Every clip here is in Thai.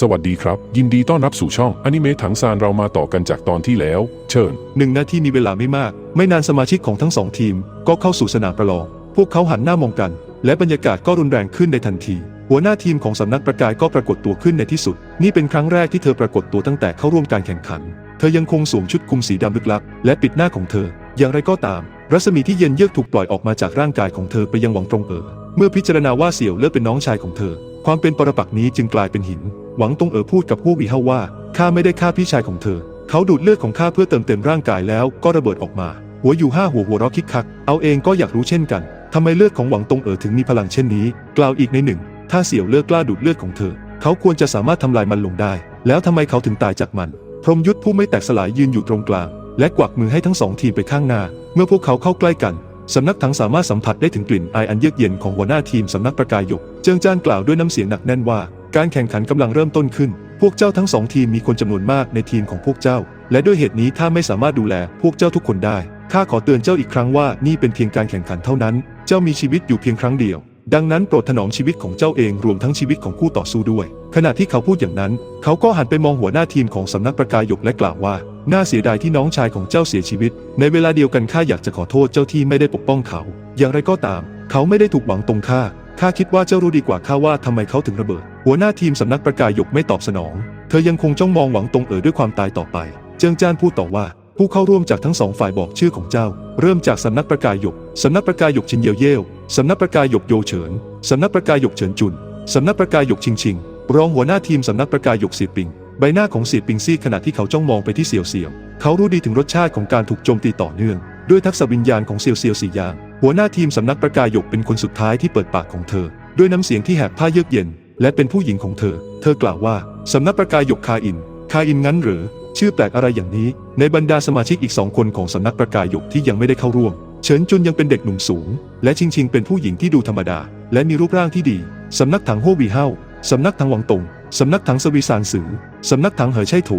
สวัสดีครับ ยินดีต้อนรับสู่ช่องอนิเมะถังซานเรามาต่อกันจากตอนที่แล้ว เชิญหนึ่งนาทีมีเวลาไม่มาก ไม่นานสมาชิกของทั้งสองทีม ก็เข้าสู่สนามประลอง พวกเขาหันหน้ามองกัน และบรรยากาศก็รุนแรงขึ้นในทันที หัวหน้าทีมของสำนักประกายก็ปรากฏตัวขึ้นในที่สุด นี่เป็นครั้งแรกที่เธอปรากฏตัวตั้งแต่เข้าร่วมการแข่งขัน เธอยังคงสวมชุดคลุมสีดำลึกลับ และปิดหน้าของเธอ อย่างไรก็ตาม รัศมีที่เย็นเยือกถูกปล่อยออกมาจากร่างกายของเธอไปยังหวังตรงเอ๋อเมื่อพิจารณาว่าเสี่ยวเลิศเป็นน้องชายของเธอ ความเป็นปรปักษ์นี้จึงกลายเป็นหิน หวังตงเอ๋อพูดกับผู้วีเฮาว่าข้าไม่ได้ฆ่าพี่ชายของเธอ เขาดูดเลือดของข้าเพื่อเติมเต็มร่างกายแล้วก็ระเบิดออกมา หัวอยู่ห้าหัวหัวเราะคิกคัก เอาเองก็อยากรู้เช่นกันทำไมเลือดของหวังตงเอ๋อถึงมีพลังเช่นนี้ กล่าวอีกในหนึ่ง ถ้าเสี่ยวเลือกกล้าดูดเลือดของเธอ เขาควรจะสามารถทำลายมันลงได้ แล้วทำไมเขาถึงตายจากมัน พรหมยุทธผู้ไม่แตกสลายยืนอยู่ตรงกลาง และกวักมือให้ทั้งสองทีมไปข้างหน้า เมื่อพวกเขาเข้าใกล้กันสำนักถังสามารถสัมผัสได้ถึงกลิ่นอายอันเยือกเย็นของหัวหน้าทีมสำนักประกายหยก เจิงจ้านกล่าวด้วยน้ำเสียงหนักแน่นว่า การแข่งขันกำลังเริ่มต้นขึ้น พวกเจ้าทั้งสองทีมมีคนจำนวนมากในทีมของพวกเจ้า และด้วยเหตุนี้ถ้าไม่สามารถดูแลพวกเจ้าทุกคนได้ ข้าขอเตือนเจ้าอีกครั้งว่านี่เป็นเพียงการแข่งขันเท่านั้น เจ้ามีชีวิตอยู่เพียงครั้งเดียว ดังนั้นโปรดถนอมชีวิตของเจ้าเองรวมทั้งชีวิตของคู่ต่อสู้ด้วย ขณะที่เขาพูดอย่างนั้น เขาก็หันไปมองหัวหน้าทีมของสำนักประกายหยกและกล่าวว่า น่าเสียดายที่น้องชายของเจ้าเสียชีวิต ในเวลาเดียวกันข้าอยากจะขอโทษเจ้าที่ไม่ได้ปกป้องเขา อย่างไรก็ตาม เขาไม่ได้ถูกหวังตรงข้า ข้าคิดว่าเจ้ารู้ดีกว่าข้าว่าทำไมเขาถึงระเบิด หัวหน้าทีมสำนักประกายหยกไม่ตอบสนอง เธอยังคงจ้องมองหวังตรงเอ๋อด้วยความตายต่อไป เจิงจานพูดต่อว่า ผู้เข้าร่วมจากทั้งสองฝ่ายบอกชื่อของเจ้า เริ่มจากสำนักประกายหยกสำนักประกายหยกชินเยียวเย่วสำนักประกายหยกโยเฉินสำนักประกายหยกเฉินจุนสำนักประกายหยกชิงชิง รองหัวหน้าทีมสำนักประกายหยกเสียปิง ใบหน้าของเสียปิงซีดขณะที่เขาจ้องมองไปที่เสี่ยวเสี่ยว เขารู้ดีถึงรสชาติของการถูกโจมตีต่อเนื่อง ด้วยทักษะวิญญาณของเซียวเซียวสี่อย่าง หัวหน้าทีมสำนักประกายหยกเป็นคนสุดท้ายที่เปิดปากของเธอ ด้วยน้ำเสียงที่แหบผ้าเยือกเย็น และเป็นผู้หญิงของเธอ เธอกล่าวว่าสำนักประกายหยกคาอิน คาอินงั้นหรือ ชื่อแปลกอะไรอย่างนี้ ในบรรดาสมาชิกอีกสองคนของสำนักประกายหยกที่ยังไม่ได้เข้าร่วม เฉินจุนยังเป็นเด็กหนุ่มสูง และชิงชิงเป็นผู้หญิงที่ดูธรรมดา และมีรูปร่างที่ดีสำนักถังโฮวีเฮาสำนักถังหวังตงสำนักถังสวีซานสือสำนักถังเหอไช่โถ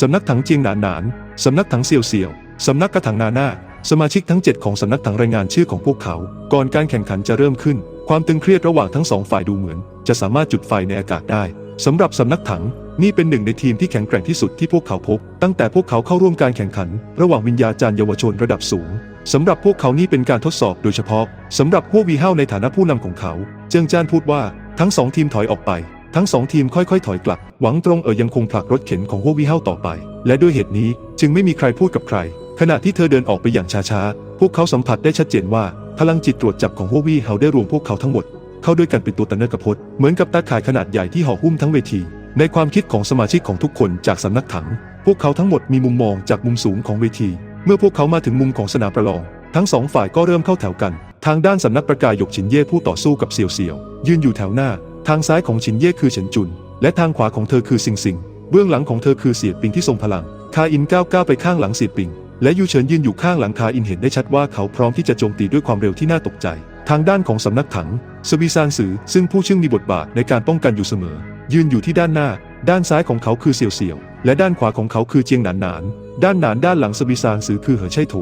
สำนักถังเจียงหนานหนานสำนักถังเซียวเซียวสำนักกระถังนาหน้า สมาชิกทั้ง 7 ของสำนักถังรายงานชื่อของพวกเขา ก่อนการแข่งขันจะเริ่มขึ้น ความตึงเครียดระหว่างทั้งสองฝ่ายดูเหมือน จะสามารถจุดไฟในอากาศได้สำหรับสำนักถังนี่เป็นหนึ่งในทีมที่แข็งแกร่งที่สุดที่พวกเขาพบ ตั้งแต่พวกเขาเข้าร่วมการแข่งขัน ระหว่างวิญญาจารย์เยาวชนระดับสูงสำหรับพวกเขานี่เป็นการทดสอบโดยเฉพาะสำหรับพวกวีเฮาในฐานะผู้นำของเขา เจิงจ้านพูดว่าทั้งสองทีมถอยออกไป ทั้งสองทีมค่อยๆ ถอยกลับ หวังตรงเอ๋อยังคงผลักรถเข็นของพวกวีเฮาต่อไป และด้วยเหตุนี้จึงไม่มีใครพูดกับใคร ขณะที่เธอเดินออกไปอย่างช้าๆ พวกเขาสัมผัสได้ชัดเจนว่า พลังจิตตรวจจับของพววี่เฮาได้รวมพวกเขาทั้งหมด เข้าด้วยกันเป็นตัวตะเนกระพดเหมือนกับตาข่ายขนาดใหญ่ที่ห่อหุ้มทั้งเวที ในความคิดของสมาชิกของทุกคนจากสำนักถัง พวกเขาทั้งหมดมีมุมมองจากมุมสูงของเวที เมื่อพวกเขามาถึงมุมของสนามประลอง ทั้งสองฝ่ายก็เริ่มเข้าแถวกัน ทางด้านสำนักประกายหยกฉินเย่ผู้ต่อสู้กับเซียวเซียวยืนอยู่แถวหน้า ทางซ้ายของฉินเย่คือเฉินจุน และทางขวาของเธอคือซิงซิง เบื้องหลังของเธอคือเสียดปิงที่ทรงพลัง คาอินก้าวก้าวไปข้างหลังเสียดปิง และยูเฉินยืนอยู่ข้างหลังคาอินเห็นได้ชัดว่าเขาพร้อมที่จะโจมตีด้วยความเร็วที่น่าตกใจ ทางด้านของสำนักถังสวีซานสือซึ่งผู้ซึ่งมีบทบาทในการป้องกันอยู่เสมอ ยืนอยู่ที่ด้านหน้า ด้านซ้ายของเขาคือเสี่ยวเสี่ยว และด้านขวาของเขาคือเจียงหนานหนาน ด้านหนานด้านหลังสวีซานสือคือเหอไช่โถ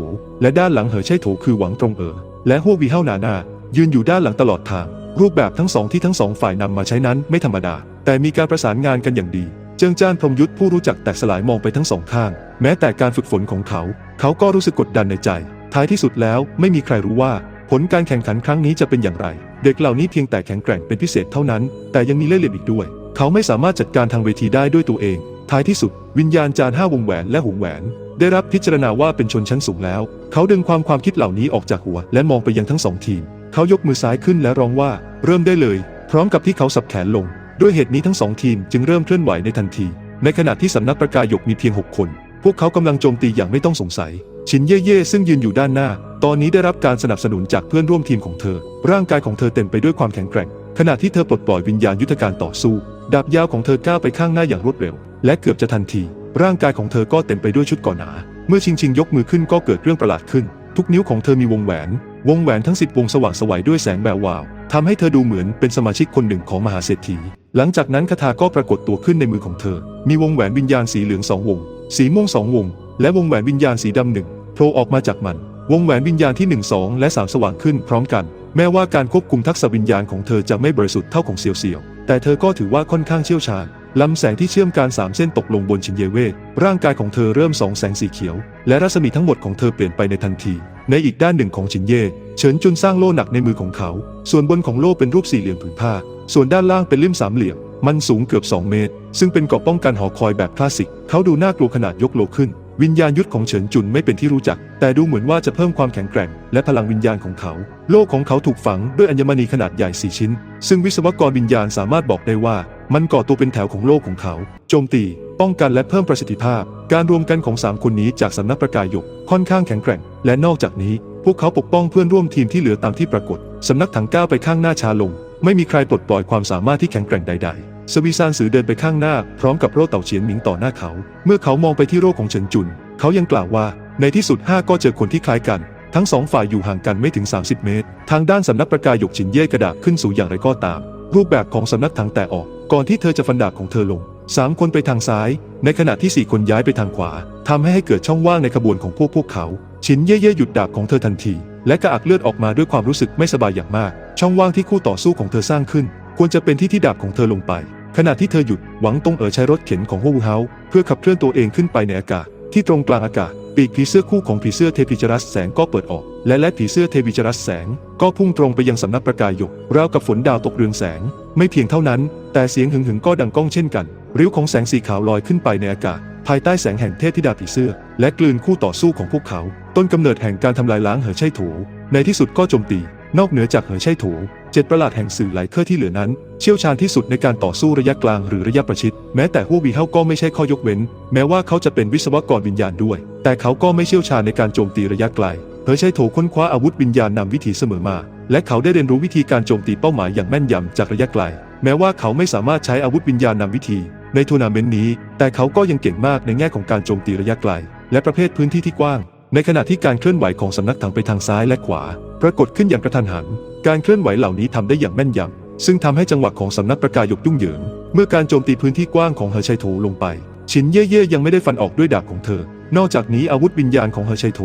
และด้านหลังเหอไช่โถคือหวังตรงเอ๋อและฮัววีเฮาหนานา ยืนอยู่ด้านหลังตลอดทาง รูปแบบทั้งสองที่ทั้งสองฝ่ายนำมาใช้นั้นไม่ธรรมดา แต่มีการประสานงานกันอย่างดี เจิงจ้านพรมยุทธผู้รู้จักแตกสลายมองไปทั้งสองข้าง แม้แต่การฝึกฝนของเขา เขาก็รู้สึกกดดันในใจ ท้ายที่สุดแล้วไม่มีใครรู้ว่า ผลการแข่งขันครั้งนี้จะเป็นอย่างไร เด็กเหล่านี้เพียงแต่แข็งแกร่งเป็นพิเศษเท่านั้น แต่ยังมีเล่ห์เหลี่ยมอีกด้วย เขาไม่สามารถจัดการทางเวทีได้ด้วยตัวเอง ท้ายที่สุด วิญญาณจารย์ห้าวงแหวนและหงแหวน ได้รับพิจารณาว่าเป็นชนชั้นสูงแล้ว เขาดึงความความคิดเหล่านี้ออกจากหัว และมองไปยังทั้งสองทีม เขายกมือซ้ายขึ้นและร้องว่า เริ่มได้เลย พร้อมกับที่เขาสับแขนลง ด้วยเหตุนี้ทั้งสองทีมจึงเริ่มเคลื่อนไหวในทันที ในขณะที่สำนักประกายหยกมีเพียง 6 คน พวกเขากำลังโจมตีอย่างไม่ต้องสงสัย ชินเย่เย่ซึ่งยืนอยู่ด้านหน้า ตอนนี้ได้รับการสนับสนุนจากเพื่อนร่วมทีมของเธอ ร่างกายของเธอเต็มไปด้วยความแข็งแกร่ง ขณะที่เธอปลดปล่อยวิญญาณยุทธการต่อสู้ ดาบยาวของเธอก้าวไปข้างหน้าอย่างรวดเร็ว และเกือบจะทันที ร่างกายของเธอก็เต็มไปด้วยชุดก่อหนา เมื่อชิงชิงยกมือขึ้นก็เกิดเรื่องประหลาดขึ้น ทุกนิ้วของเธอมีวงแหวน วงแหวนทั้งสิบวงสว่างสวัยด้วยแสงแวววาวทำให้เธอดูเหมือนเป็นสมาชิกคนหนึ่งของมหาเศรษฐี หลังจากนั้นคาถาก็ปรากฏตัวขึ้นในมือของเธอ มีวงแหวนวิญญาณสีเหลืองสองวง สีม่วงสองวง และวงแหวนวิญญาณสีดำหนึ่งโผล่ออกมาจากมัน วงแหวนวิญญาณที่ 1 2 และ 3 สว่างขึ้นพร้อมกัน แม้ว่าการควบคุมทักษะวิญญาณของเธอจะไม่บริสุทธิ์เท่าของเซียวเซียวแต่เธอก็ถือว่าค่อนข้างเชี่ยวชาญลำแสงที่เชื่อมการสามเส้นตกลงบนชินเยเวทร่างกายของเธอเริ่มส่องแสงสีเขียว และรัศมีทั้งหมดของเธอเปลี่ยนไปในทันที ในอีกด้านหนึ่งของชินเย่เฉินจุนสร้างโล่หนักในมือของเขา ส่วนบนของโล่เป็นรูปสี่เหลี่ยมผืนผ้า ส่วนด้านล่างเป็นลิ่มสามเหลี่ยม มันสูงเกือบ 2 เมตร ซึ่งเป็นเกราะป้องกันหอคอยแบบคลาสสิก เขาดูน่ากลัวขนาดยกโลขึ้น วิญญาณยุทธของเฉินจุนไม่เป็นที่รู้จัก แต่ดูเหมือนว่าจะเพิ่มความแข็งแกร่ง และพลังวิญญาณของเขา โลกของเขาถูกฝังด้วยอัญมณีขนาดใหญ่สี่ชิ้น ซึ่งวิศวกรวิญญาณสามารถบอกได้ว่า มันก่อตัวเป็นแถวของโลกของเขา โจมตี ป้องกันและเพิ่มประสิทธิภาพ การรวมกันของสามคนนี้จากสำนักประกายหยกค่อนข้างแข็งแกร่ง และนอกจากนี้ พวกเขาปกป้องเพื่อนร่วมทีมที่เหลือตามที่ปรากฏสำนักถังก้าวไปข้างหน้าช้าลง ไม่มีใครปลดปล่อยความสามารถที่แข็งแกร่งใด ๆ สวีซานสือเดินไปข้างหน้าพร้อมกับโร่เต่าเฉียนหมิงต่อหน้าเขา เมื่อเขามองไปที่โร่ของเฉินจุน เขายังกล่าวว่า ในที่สุดห้าก็เจอคนที่คล้ายกัน ทั้งสองฝ่ายอยู่ห่างกันไม่ถึง 30 เมตร ทางด้านสำนักประกายหยกฉินเย่กระดาษขึ้นสู่อย่างไรก็ตาม รูปแบบของสำนักถังแต่ออก ก่อนที่เธอจะฟันดาบของเธอลงสามคนไปทางซ้าย ในขณะที่สี่คนย้ายไปทางขวาทำให้ให้เกิดช่องว่างในขบวนของพวกพวกเขาฉินเย่เย่หยุดดาบของเธอทันที และกระอักเลือดออกมาด้วยความรู้สึกไม่สบายอย่างมาก ช่องว่างที่คู่ต่อสู้ของเธอสร้างขึ้น ควรจะเป็นที่ที่ดาบของเธอลงไป ขณะที่เธอหยุดหวังตงเอ๋อใช้รถเข็นของโฮวูเฮาเพื่อขับเคลื่อนตัวเองขึ้นไปในอากาศ ที่ตรงกลางอากาศ ปีกผีเสื้อคู่ของผีเสื้อเทพิจรัสแสงก็เปิดออก และและผีเสื้อเทพิจรัสแสง ก็พุ่งตรงไปยังสำนักประกายหยกราวกับฝนดาวตกเรืองแสง ไม่เพียงเท่านั้น แต่เสียงหึงหึงก็ดังก้องเช่นกันริ้วของแสงสีขาวลอยขึ้นไปในอากาศ ภายใต้แสงแห่งเทพธิดาผีเสื้อ และกลืนคู่ต่อสู้ของพวกเขา ต้นกำเนิดแห่งการทำลายล้างเหอไช่ถู ในที่สุดก็โจมตี นอกเหนือจากเหอไช่ถู เจ็ดประหลาดแห่งสื่อไหลเคอร์ที่เหลือนั้น เชี่ยวชาญที่สุดในการต่อสู้ระยะกลางหรือระยะประชิด แม้แต่ฮัววีเฮาก็ไม่ใช่ข้อยกเว้น แม้ว่าเขาจะเป็นวิศวกรวิญญาณด้วย แต่เขาก็ไม่เชี่ยวชาญในการโจมตีระยะไกลเหอไช่โถค้นคว้าอาวุธวิญญาณนำวิถีเสมอมา และเขาได้เรียนรู้วิธีการโจมตีเป้าหมายอย่างแม่นยำจากระยะไกล แม้ว่าเขาไม่สามารถใช้อาวุธวิญญาณนำวิธี ในทัวร์นาเมนต์นี้ แต่เขาก็ยังเก่งมากในแง่ของการโจมตีระยะไกล และประเภทพื้นที่ที่กว้าง ในขณะที่การเคลื่อนไหวของสำนักถังไปทางซ้ายและขวา ปรากฏขึ้นอย่างกระทันหัน การเคลื่อนไหวเหล่านี้ทำได้อย่างแม่นยำซึ่งทำให้จังหวะของสำนักประกายหยกยุ่งเหยิง เมื่อการโจมตีพื้นที่กว้างของเฮอร์ชัยโถลงไป ชินเย่เย่ยังไม่ได้ฟันออกด้วยดาบของเธอ นอกจากนี้อาวุธวิญญาณของเฮอร์ชัยโถ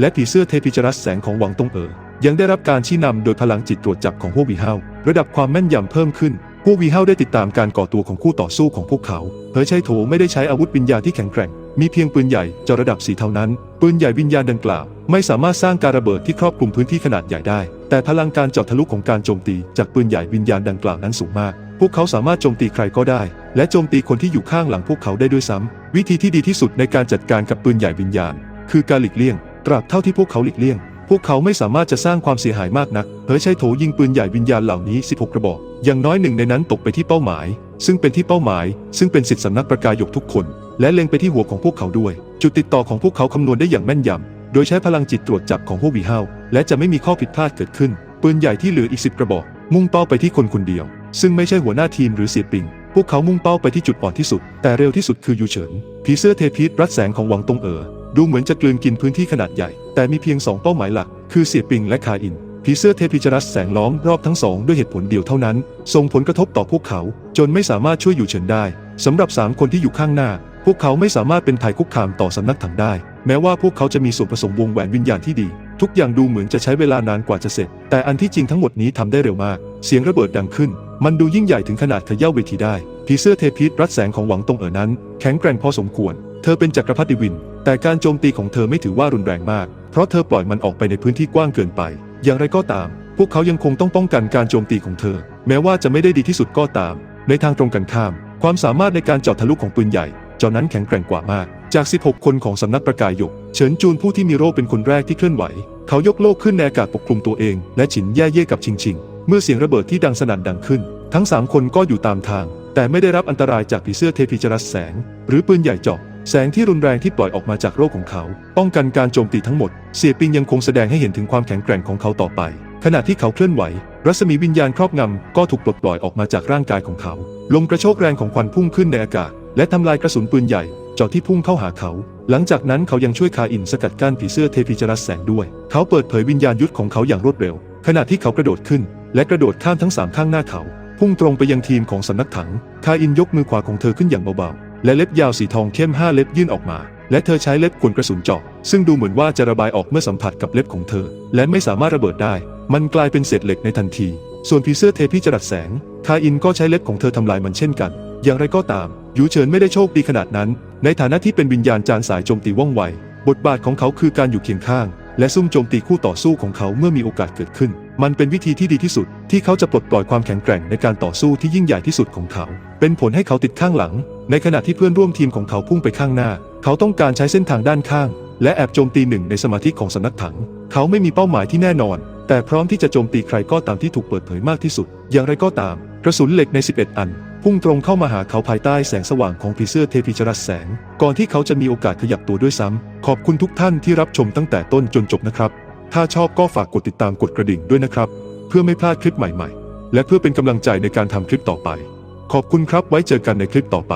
และผีเสื้อเทพิจรัสแสงของหวังตงเอ๋อยังได้รับการชี้นำโดยพลังจิตตรวจจับของฮัววีเฮาระดับความแม่นยำเพิ่มขึ้นฮัววีเฮาได้ติดตามการก่อตัวของคู่ต่อสู้ของพวกเขาเฮอร์ชัยโถไม่ได้ใช้อาวุธวิญญาณที่แข็งแกร่งมีเพียงปืนใหญ่จอระดับสีเท่านั้น ปืนใหญ่วิญญาณดังกล่าว ไม่สามารถสร้างการระเบิดที่ครอบคลุมพื้นที่ขนาดใหญ่ได้ แต่พลังการเจาะทะลุของการโจมตีจากปืนใหญ่วิญญาณดังกล่าวนั้นสูงมาก พวกเขาสามารถโจมตีใครก็ได้ และโจมตีคนที่อยู่ข้างหลังพวกเขาได้ด้วยซ้ำวิธีที่ดีที่สุดในการจัดการกับปืนใหญ่วิญญาณ คือการหลีกเลี่ยง ตราบเท่าที่พวกเขาหลีกเลี่ยง พวกเขาไม่สามารถจะสร้างความเสียหายมากนักเฮอใช้โถยิงปืนใหญ่วิญญาณเหล่านี้ 16 กระบอก อย่างน้อยหนึ่งในนั้นตกไปที่เป้าหมาย ซึ่งเป็นที่เป้าหมาย ซึ่งเป็นสิทธิสำนักประกายหยกทุกคน และเล็งไปที่หัวของพวกเขาด้วย จุดติดต่อของพวกเขาคำนวณได้อย่างแม่นยำ โดยใช้พลังจิตตรวจจับของพวกวีเฮาและจะไม่มีข้อผิดพลาดเกิดขึ้น ปืนใหญ่ที่เหลืออีกสิบกระบอก มุ่งเป้าไปที่คนคนเดียว ซึ่งไม่ใช่หัวหน้าทีมหรือเสียปิง พวกเขามุ่งเป้าไปที่จุดอ่อนที่สุด แต่เร็วที่สุดคือยูเฉินผีเสื้อเทพีสรัดแสงของหวังตงเอ๋อดูเหมือนจะกลืนกินพื้นที่ขนาดใหญ่ แต่มีเพียงสองเป้าหมายหลัก คือเสียปิงและคาอินผีเสื้อเทพิจรัสแสงล้อมรอบทั้งสองด้วยเหตุผลเดียวเท่านั้น ส่งผลกระทบต่อพวกเขา จนไม่สามารถช่วยอยู่เฉินได้สำหรับสามคนที่อยู่ข้างหน้า วกเขาไม่สามารถเป็นภัยคุกคามต่อสำนักถังได้ แม้ว่าพวกเขาจะมีส่วนผสมวงแหวนวิญญาณที่ดี ทุกอย่างดูเหมือนจะใช้เวลานานกว่าจะเสร็จ แต่อันที่จริงทั้งหมดนี้ทำได้เร็วมาก เสียงระเบิดดังขึ้น มันดูยิ่งใหญ่ถึงขนาดเขย่าเวทีได้ผีเสื้อเทพิสรัดแสงของหวังตงเอ๋อนั้น แข็งแกร่งพอสมควร เธอเป็นจักรพรรดิวิน แต่การโจมตีของเธอไม่ถือว่ารุนแรงมาก เพราะเธอปล่อยมันออกไปในพื้นที่กว้างเกินไป อย่างไรก็ตาม พวกเขายังคงต้องป้องกันการโจมตีของเธอ แม้ว่าจะไม่ได้ดีที่สุดก็ตาม ในทางตรงกันข้าม ความสามารถในการเจาะทะลุของปืนใหญ่ จอนั้นแข็งแกร่งกว่ามาก จาก 16 คนของสำนักประกายหยก เฉินจูนผู้ที่มีโรคเป็นคนแรกที่เคลื่อนไหว เขายกโลกขึ้นในอากาศปกคลุมตัวเอง และฉินแย่เย่กับชิงชิง เมื่อเสียงระเบิดที่ดังสนั่นดังขึ้น ทั้งสามคนก็อยู่ตามทาง แต่ไม่ได้รับอันตรายจากผีเสื้อเทพิจรัสแสง หรือปืนใหญ่เจาะแสงที่รุนแรงที่ปล่อยออกมาจากโรคของเขา ป้องกันการโจมตีทั้งหมด เสียปิงยังคงแสดงให้เห็นถึงความแข็งแกร่งของเขาต่อไป ขณะที่เขาเคลื่อนไหว รัศมีวิญญาณครอบงำก็ถูกปลดปล่อยออกมาจากร่างกายของเขา ลมกระโชกแรงของควันพุ่งขึ้นในอากาศ และทำลายกระสุนปืนใหญ่เจาะที่พุ่งเข้าหาเขา หลังจากนั้นเขายังช่วยคาอินสกัดกั้นผีเสื้อเทพิจรัสแสงด้วย เขาเปิดเผยวิญญาณยุทธของเขาอย่างรวดเร็ว ขณะที่เขากระโดดขึ้น และกระโดดข้ามทั้งสามข้างหน้าเขา พุ่งตรงไปยังทีมของสำนักถัง คาอินยกมือขวาของเธอขึ้นอย่างเบาๆ และเล็บยาวสีทองเข้มห้าเล็บยื่นออกมา และเธอใช้เล็บขวนกระสุนเจาะ ซึ่งดูเหมือนว่าจะระบายออกเมื่อสัมผัสกับเล็บของเธอ และไม่สามารถระเบิดได้ มันกลายเป็นเศษเหล็กในทันที ส่วนผีเสื้อเทพิจรัสแสง คาอินก็ใช้เล็บของเธอทำลายมันเช่นกัน อย่างไรก็ตาม ยูเฉินไม่ได้โชคดีขนาดนั้น ในฐานะที่เป็นวิญญาณจานสายโจมตีว่องไว บทบาทของเขาคือการอยู่เคียงข้าง และซุ่มโจมตีคู่ต่อสู้ของเขาเมื่อมีโอกาสเกิดขึ้น มันเป็นวิธีที่ดีที่สุด ที่เขาจะปลดปล่อยความแข็งแกร่งในการต่อสู้ที่ยิ่งใหญ่ที่สุดของเขา เป็นผลให้เขาติดข้างหลัง ในขณะที่เพื่อนร่วมทีมของเขาพุ่งไปข้างหน้า เขาต้องการใช้เส้นทางด้านข้าง และแอบโจมตีหนึ่งในสมาธิของสำนักถัง เขาไม่มีเป้าหมายที่แน่นอน แต่พร้อมที่จะโจมตีใครก็ตามที่ถูกเปิดเผยมากที่สุด อย่างไรก็ตาม กระสุนเหล็กใน 11 อัน พุ่งตรงเข้ามาหาเขาภายใต้แสงสว่างของผีเสื้อเทพีจรัสแสง ก่อนที่เขาจะมีโอกาสขยับตัวด้วยซ้ำ ขอบคุณทุกท่านที่รับชมตั้งแต่ต้นจนจบนะครับ ถ้าชอบก็ฝากกดติดตามกดกระดิ่งด้วยนะครับ เพื่อไม่พลาดคลิปใหม่ๆ และเพื่อเป็นกำลังใจในการทำคลิปต่อไป ขอบคุณครับไว้เจอกันในคลิปต่อไป